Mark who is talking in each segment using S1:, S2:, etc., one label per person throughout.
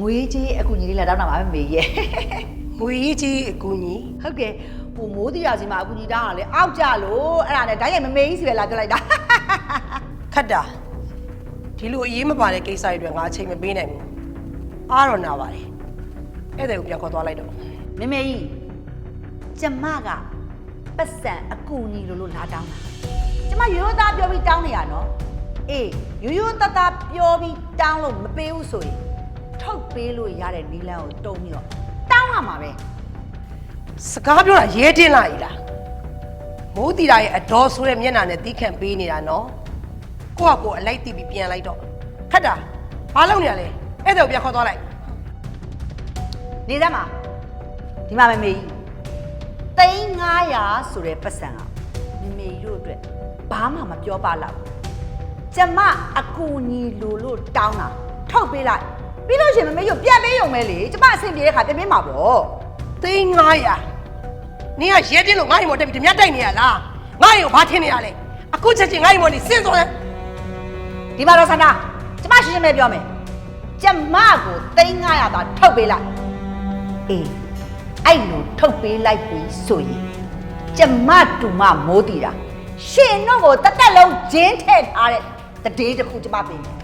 S1: ငွေကြီးအကူကြီးလေးလာတောင်းတာပါပဲမေရဲ့
S2: ငွေကြီးအကူကြီး
S1: ဟုတ်ကဲ့ဟိုမိုးတီရာစီမှာအကူကြီးတောင်းတာလေအောက်ကြလို့အဲ့ဒါနဲ့ဓာတ်ရိုက်မမေကြီးစီပဲလာပြလိုက်တာ
S2: ခတ်တာဒီလိုအရေးမပါတဲ့ကိစ္စတွေအတွက်ငါအချိန်မပေးနိုင်ဘူးအားတော့နာပါတယ်အဲ့ဒါကိုပြန်ခေါ်သွားလိုက်တော့
S1: မေမေကြီးကျမကပတ်စံအကူကြီးလို့လို့လာတောင်းတာကျမရိုးရိုးသားပြောပြီးတောင်းနေရနော်အေးရိုးရိုးသားသားပြောပြီးတောင်းလို့မပေးဘူးဆိုရင် ထုတ်ပေးလို့ရတဲ့နီလန်းကိုတုံးပြီးတော့တောင်းရမှာပဲ
S2: စကားပြောတာရဲတင်းလာ E လားမိုးတီတာရဲ့အတော်ဆိုတဲ့မျက်နှာနဲ့တီးခန့်ပေးနေတာနော်ကိုကကိုအလိုက်တီးပြီးပြန်လိုက်တော့ခတ်တာဘာလုပ်နေရလဲအဲ့ဒါကိုပြန်ခေါ်သွားလိုက်
S1: နေသမ်းမှာဒီမှာမေမေကြီးသိန်း900ဆိုတဲ့ပတ်စံကမေမေကြီးတို့အတွက်ဘာမှမပြောပါလောက်ကျမအကူညီလိုလို့တောင်းတာထုတ်ပေးလိုက် ပြီးလို့ရှိရင်မေမေကြီးကိုပြန်ပေးရုံပဲလေကျမအဆင်ပြေတဲ့ခါပြန်ပေးမှာပေါ့
S2: သိန်း900နင်ကရဲတင်းလို့ငါ့ရင်မတက်ပြီးဓမြတိုက်နေရလားငါ့ရင်ကိုဘာထင်နေရလဲအခုချက်ချင်းငါ့ရင်မနေစင်စောတယ်
S1: ဒီမှာတော့ဆန္ဒကျမရှင်းရှင်းပဲပြောမယ်ကျမကိုသိန်း900သာထုတ်ပေးလိုက်အေးအဲ့လိုထုတ်ပေးလိုက်ပြီဆိုရင်ကျမတူမမိုးတီတာရှင်တို့ကိုတက်တက်လုံးဂျင်းထည့်ထားတဲ့တည်င်းတစ်ခုကျမပေးမယ်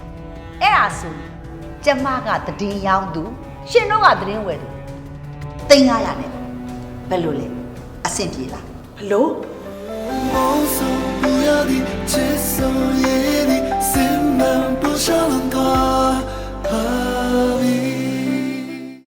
S1: အဲ့ဒါဆိုရင် ကျမကသတင်းရောင်းသူရှင်တို့ကသတင်းဝယ်သူသိန်း900နဲ့ဘယ်လိုလဲအဆင်ပြေလား
S2: ဘလို့
S3: Monso, Yadi, Cheson,